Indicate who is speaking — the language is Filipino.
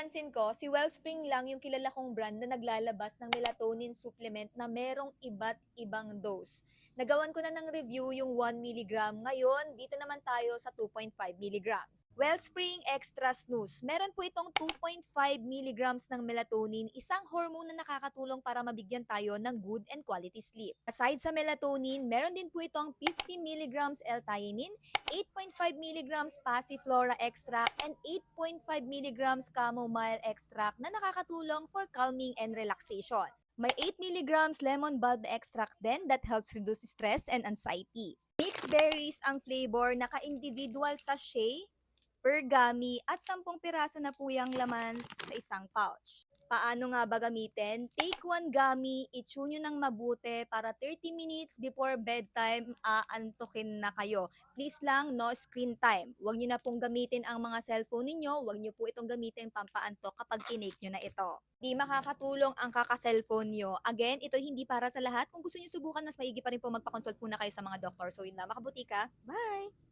Speaker 1: Pansin ko, si Wellspring lang yung kilala kong brand na naglalabas ng melatonin supplement na merong iba't ibang dose. Nagawan ko na ng review yung 1 mg. Ngayon, dito naman tayo sa 2.5 mg. Wellspring Extra Snooze. Meron po itong 2.5 mg ng melatonin, isang hormone na nakakatulong para mabigyan tayo ng good and quality sleep. Aside sa melatonin, meron din po itong 50 mg L-theanine, 8.5 mg Passiflora Extract, and 8.5 mg Chamomile Extract na nakakatulong for calming and relaxation. May 8 mg lemon bulb extract din that helps reduce stress and anxiety. Mixed berries ang flavor, naka-individual sachet per gummy at 10 piraso na po yung laman sa isang pouch. Paano nga ba gamitin? Take one gummy, i-chew nyo ng mabuti para 30 minutes before bedtime, aantukin na kayo. Please lang, no screen time. Huwag nyo na pong gamitin ang mga cellphone ninyo, huwag nyo po itong gamitin pampaantok kapag tinake nyo na ito. Di makakatulong ang kaka-cellphone nyo. Again, ito hindi para sa lahat. Kung gusto nyo subukan, mas maigi pa rin po magpa-consult muna kayo sa mga doktor. So yun lang, makabuti ka. Bye!